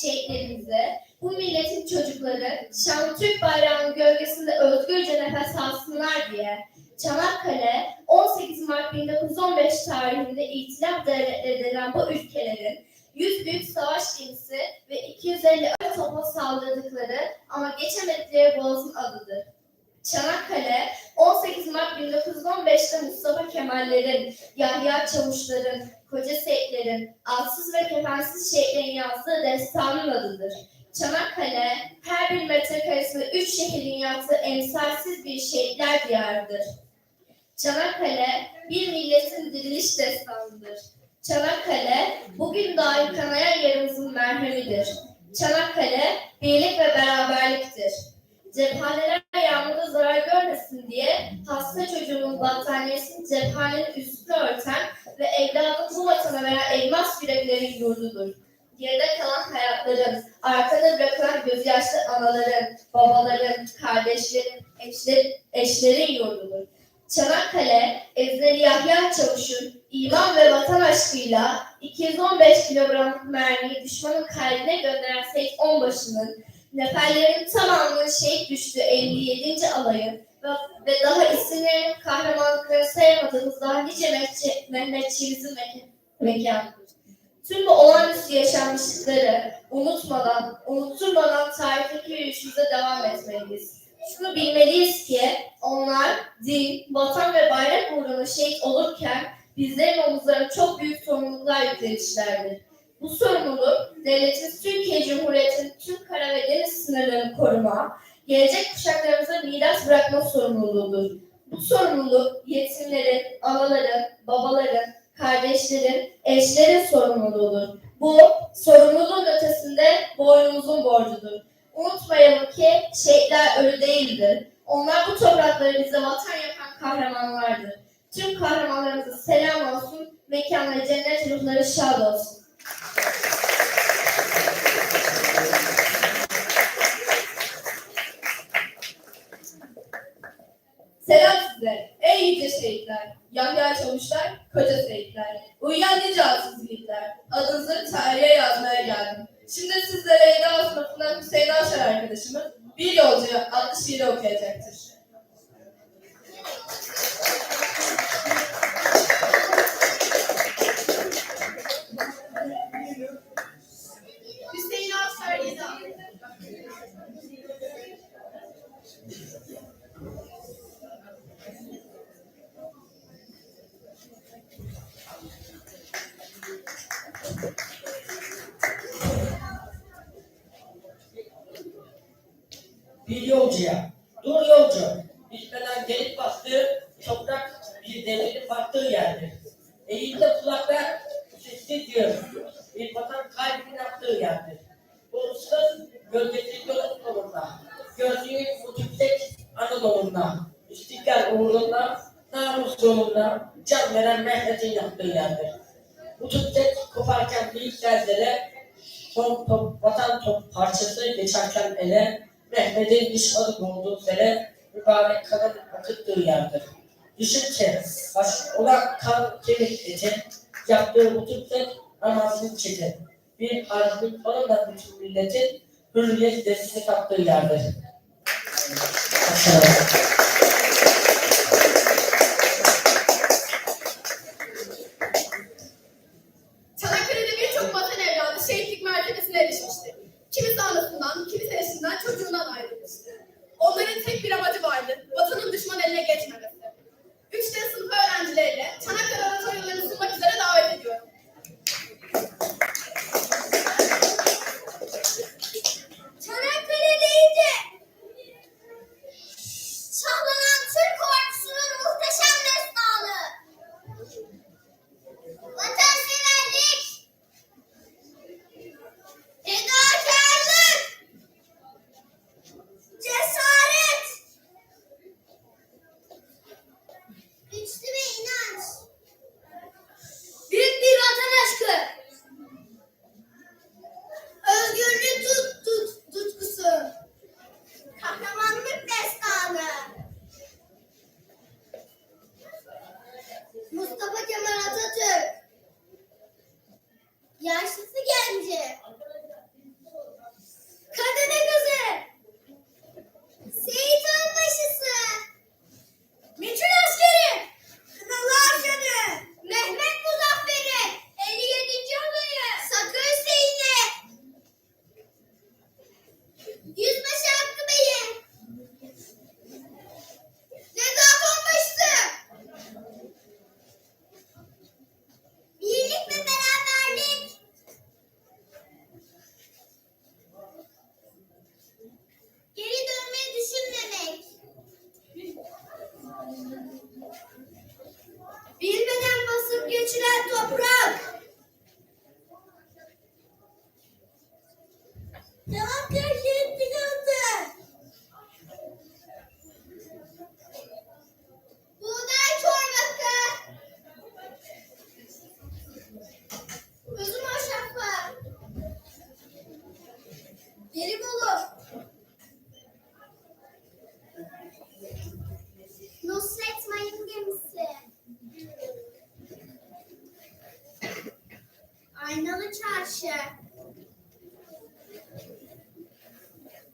şehitlerimizi, bu milletin çocukları şanlı Türk bayrağının gölgesinde özgürce nefes alsınlar diye Çanakkale 18 Mart 1915 tarihinde İtilaf denen bu ülkelerin 100 büyük savaş gemisi ve 250 ağır topa saldırdıkları ama geçemedikleri boğazın adıdır. Çanakkale 18 Mart 1915'te Mustafa Kemal'lerin, Yahya Çavuşların, Koca Seyitlerin, atsız ve kefensiz şehitlerin yazdığı destanın adıdır. Çanakkale her bir metrekaresinde üç şehrin yaptığı emsalsiz bir şehitler diyarıdır. Çanakkale bir milletin diriliş destanıdır. Çanakkale bugün dahi kanayan yaramızın merhemidir. Çanakkale birlik ve beraberliktir. Cephaneler yağmurda zarar görmesin diye hasta çocuğunun battaniyesini cephanenin üstüne örten ve evladın bu vatana veren elmas yüreklerin yurdudur. Geride kalan hayatların, arkada bırakılan gözyaşlı anaların, babaların, kardeşlerin, eşlerin, eşlerin yurdudur. Çanakkale, Ezneli Yahya Çavuş'un iman ve vatan aşkıyla 215 kilogramlık mermiyi düşmanın kalbine gönderen Seyit Onbaşı'nın neferlerin tamamının şehit düştüğü 57. alayın ve, daha isimlerin kahramanlıklarını sayamadığımız daha nice Mehmet- Mehmetçiğimizin mek- mekanıdır. Tüm bu olağanüstü yaşanmışlıkları unutmadan, unutturmadan tarihteki yürüyüşümüze devam etmeliyiz. Şunu bilmeliyiz ki onlar din, vatan ve bayrak uğruna şehit olurken bizlerin omuzlarına çok büyük sorumluluklar yüklemişlerdir. Bu sorumluluk devletimiz Türkiye Cumhuriyeti'nin tüm kara ve deniz sınırlarını koruma, gelecek kuşaklarımıza miras bırakma sorumluluğudur. Bu sorumluluk yetimlerin, anaların, babaların, kardeşlerin, eşlerin sorumluluğudur. Bu sorumluluğun ötesinde boynumuzun borcudur. Unutmayalım ki şehitler ölü değildir. Onlar bu toprakları bize vatan yapan kahramanlardır. Tüm kahramanlarımıza selam olsun, mekanları cennet, ruhları şad olsun. Devletin baktığı yerdir. Eğilde kulaklar sesli diyor, bir vatan kalbinin attığı yerdir. Bu ıssız gölgesi gördüğü bu yüksek Anadolu'nda, istiklal uğrunda, namus yolunda can veren Mehmet'in yaptığı yerdir. Bu koparken büyük derzlere son top, vatan top parçası geçerken ele Mehmet'in düşmanı bulduğu sene mübarek kanın akıttığı yerdir. Düşün ki baş olan kan kemik eti yaptığı bu tüptek namazını çekti. Bir harcılık onunla bütün milletin hürriyet desini kaptığı yerdir. Başarılı.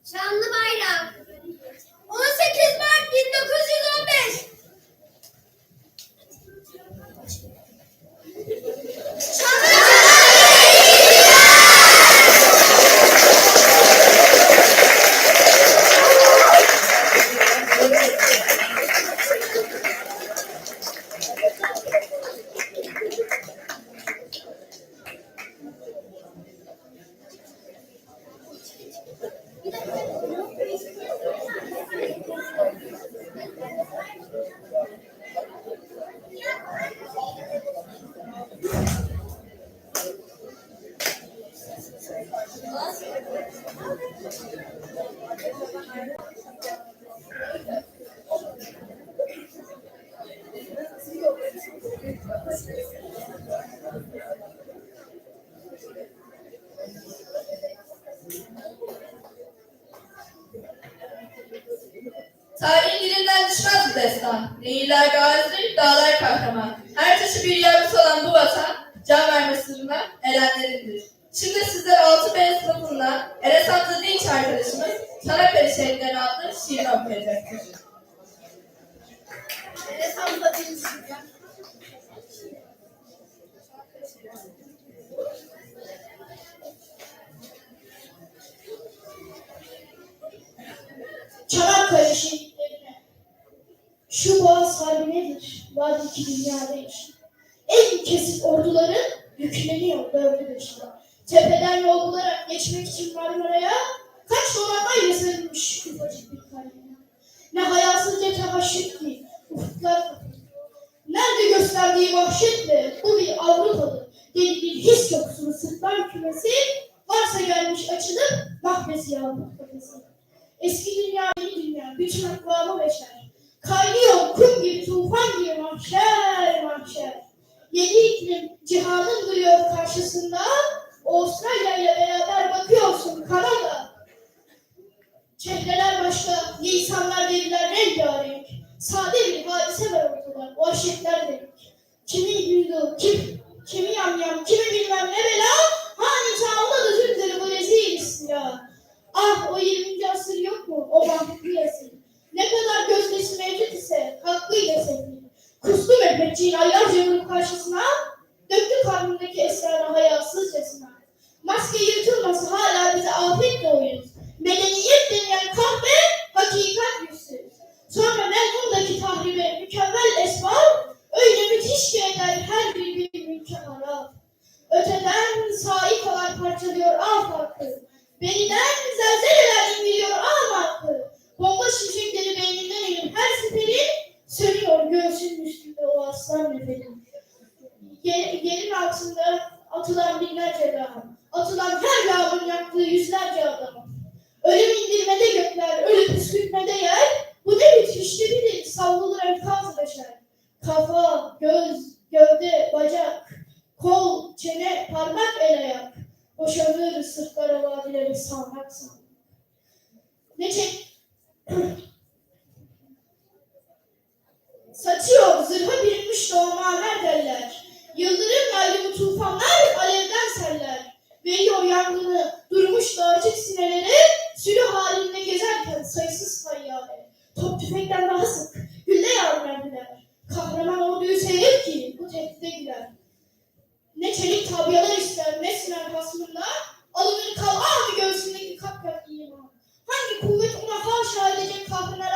Şanlı Bayram. Destan. Nehirler gazi, dağlar kahraman. Her taşı bir yavrusu olan bu vatan, can verme sırrına erenlerindir. Şimdi sizler 6B sınıfından Enes Hamza Dinç arkadaşımız Çanakkale şehitlerini adlı şiir okuyacaktır. Enes Hamza ki dünyada yaşıyor. En kesik orduların yükleniyor dördü başına. Tepeden yol bularak geçmek için Marmara'ya kaç donanmayla sarılmış ufacık bir kalbine. Ne hayasızca tehaşüt ki ufuklar. Nerede gösterdiği vahşetle bu bir Avrupalı deli bir his yoksunu sırtlan kümesi varsa gelmiş açılıp mahvesi yağmur kafesi. Eski dünya, yeni dünya, bütün akvamı İklim cihanın duruyor karşısında. Avustralya ile beraber bakıyorsun Kanada. Çehreler başka, insanlar deriler rengarenk. Sade bir hadise var ortada, vahşetler demek. Kimi yüzdü, kim, kimi yamyam, kimi bilmem ne bela. Hani çağında da tümleri bu rezil istila. Ah o 20. asır yok mu? O mantıklı yasır. Ne kadar gözdesi mevcut ise hakkıyla sevdi. Kustu Mehmetçiğin aylarca yılın karşısına döktü karnındaki esrarı hayasızcasına. Maske yırtılması hala bize afet doğuyoruz. Yer, yerin altında atılan binlerce dağ, atılan her dağın yaktığı yüzlerce adam. Ölüm indirmede gökler, ölüm püskürtmede yer, bu ne bitmişti bilir, savrulur enkaz beşer. Kafa, göz, gövde, bacak, kol, çene, parmak, el ayak. Boşanır sırtlara vadileri sağanak sağanak. Ne çek... Saçıyor zırha bürünmüş doğmaner Yangını durmuş dağcık sinelere sürü halinde gezerken sayısız tayyare. Top tüfekten daha sık gülle yağmur verdiler. Kahraman orduyu seyret ki bu tehdide girer. Ne çelik tabyalar ister ne siner hasmında alınır kalağını göğsündeki kapkap iman. Hangi kuvvet ona haşa edecek kahrına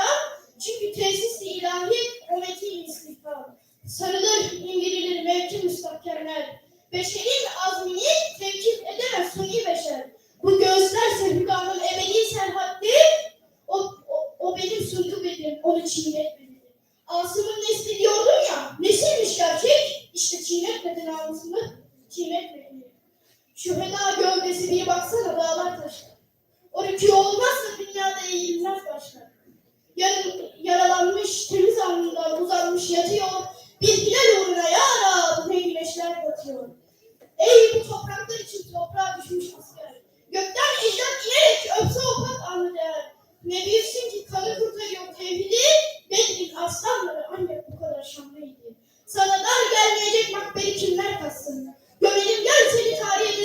çünkü tesis ilahi o metin istihdam. Sarılır, indirilir mevki müstahkemler. Beşerin Rükû olmazsa dünyada eğilmez başka. Yarın yaralanmış, temiz alnından uzanmış yatıyor. Bir hilal uğruna ya Rab ne batıyor. Ey bu topraklar için toprağa düşmüş asker. Gökten ecdat inerek öpse o pak anı değer. Ne bilsin ki kanı kurtarıyor tevhidi. Bedrin aslanları ancak bu kadar şanlıydı. Sana dar gelmeyecek makberi kimler katsın. Gömelim gel seni tarih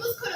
was